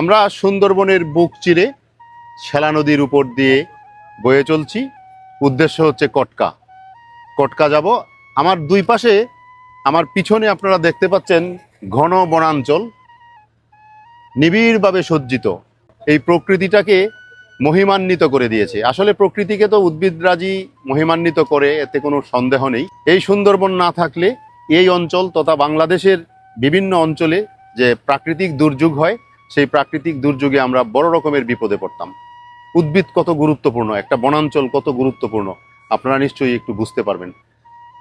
আমরা সুন্দরবনের বুক চিরে শেলা নদীর উপর দিয়ে বয়ে চলছি। উদ্দেশ্য হচ্ছে কটকা। কটকা যাব। আমার দুই পাশে, আমার পিছনে আপনারা দেখতে পাচ্ছেন ঘন বনাঞ্চল, নিবিড়ভাবে সজ্জিত। এই প্রকৃতিটাকে মহিমান্বিত করে দিয়েছে। আসলে প্রকৃতিকে তো উদ্ভিদরাজি মহিমান্বিত করে, এতে কোনো সন্দেহ নেই। এই সুন্দরবন না থাকলে এই অঞ্চল তথা বাংলাদেশের বিভিন্ন অঞ্চলে যে প্রাকৃতিক দুর্যোগ হয় সেই প্রাকৃতিক দুর্যোগে আমরা বড় রকমের বিপদে পড়তাম। উদ্ভিদ কত গুরুত্বপূর্ণ, একটা বনাঞ্চল কত গুরুত্বপূর্ণ, আপনারা নিশ্চয়ই একটু বুঝতে পারবেন।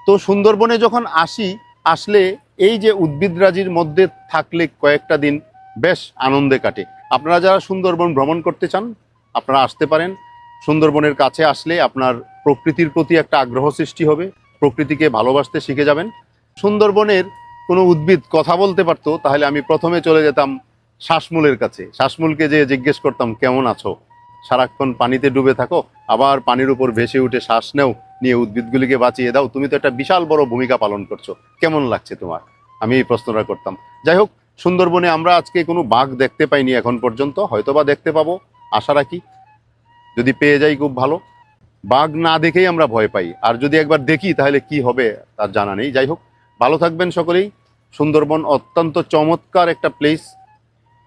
তো সুন্দরবনে যখন আসি, আসলে এই যে উদ্ভিদরাজির মধ্যে থাকলে কয়েকটা দিন বেশ আনন্দে কাটে। আপনারা যারা সুন্দরবন ভ্রমণ করতে চান, আপনারা আসতে পারেন। সুন্দরবনের কাছে আসলে আপনার প্রকৃতির প্রতি একটা আগ্রহ সৃষ্টি হবে, প্রকৃতিকে ভালোবাসতে শিখে যাবেন। সুন্দরবনের কোনো উদ্ভিদ কথা বলতে পারতো, তাহলে আমি প্রথমে চলে যেতাম শ্বাসমূলের কাছে। শ্বাসমূলকে যে জিজ্ঞেস করতাম, কেমন আছো? সারাক্ষণ পানিতে ডুবে থাকো, আবার পানির উপর ভেসে উঠে শ্বাস নেও, নিয়ে উদ্ভিদগুলিকে বাঁচিয়ে দাও। তুমি তো একটা বিশাল বড় ভূমিকা পালন করছ। কেমন লাগছে তোমার? আমি এই প্রশ্নটা করতাম। যাই হোক, সুন্দরবনে আমরা আজকে কোনো বাঘ দেখতে পাইনি এখন পর্যন্ত, হয়তোবা দেখতে পাবো, আশা রাখি। যদি পেয়ে যাই খুব ভালো। বাঘ না দেখেই আমরা ভয় পাই। আর যদি একবার দেখি, তাহলে কি হবে তার জানা নেই। যাই হোক, ভালো থাকবেন সকলেই। সুন্দরবন অত্যন্ত চমৎকার একটা প্লেস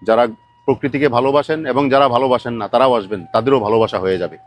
যারা প্রকৃতিকে ভালোবাসেন এবং যারা ভালোবাসেন না তারাও আসবেন তাদেরও ভালোবাসা হয়ে যাবে।